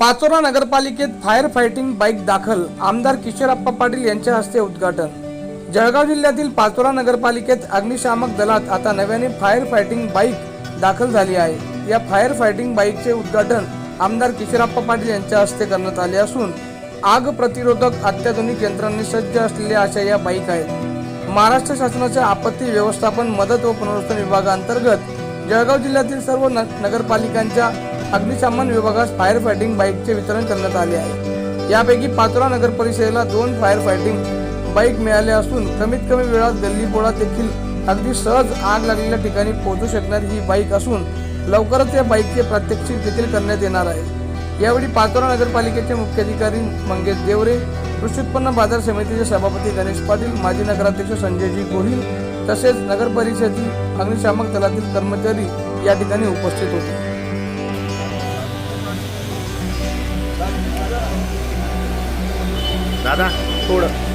पाचोरा नगरपालिकेत fire fighting bike दाखल आमदार किशोरप्पा पाटील यांच्या हस्ते उद्घाटन. जळगाव जिल्ह्यातील पाचोरा नगरपालिकेत अग्निशामक दलात आता नव्याने फायर फायटिंग बाईक दाखल झाली आहे. या फायर फायटिंग बाईकचे उद्घाटन आमदार किशोरप्पा पाटील यांच्या हस्ते करण्यात आले असून आग प्रतिरोधक अत्याधुनिक यंत्रांनी सज्ज असलेल्या अशा या बाईक आहेत. महाराष्ट्र शासनाच्या आपत्ती व्यवस्थापन मदत व पुनर्वसन विभागाअंतर्गत जळगाव जिल्ह्यातील सर्व न- नगरपालिकांच्या अग्निशमन विभागास फायर फायटिंग बाईकचे वितरण करण्यात आले आहे. यापैकी पाचोरा नगर परिषदेला दोन फायर फायटिंग बाईक मिळाल्या असून कमीत कमी वेळात गल्लीपोळा देखील अगदी सहज आग लागलेल्या ठिकाणी पोहोचू शकणारी ही बाईक असून लवकरच या बाईकचे प्रात्यक्षिक देखील करण्यात येणार आहे. यावेळी पाचोरा नगरपालिकेचे मुख्याधिकारी मंगेश देवरे कृषी उत्पन्न बाजार समितीचे सभापती गणेश पाटील माजी नगराध्यक्ष संजयजी गोहिल तसेच नगर परिषदेतील अग्निशामक दलातील कर्मचारी या ठिकाणी उपस्थित होते. दादा थोडं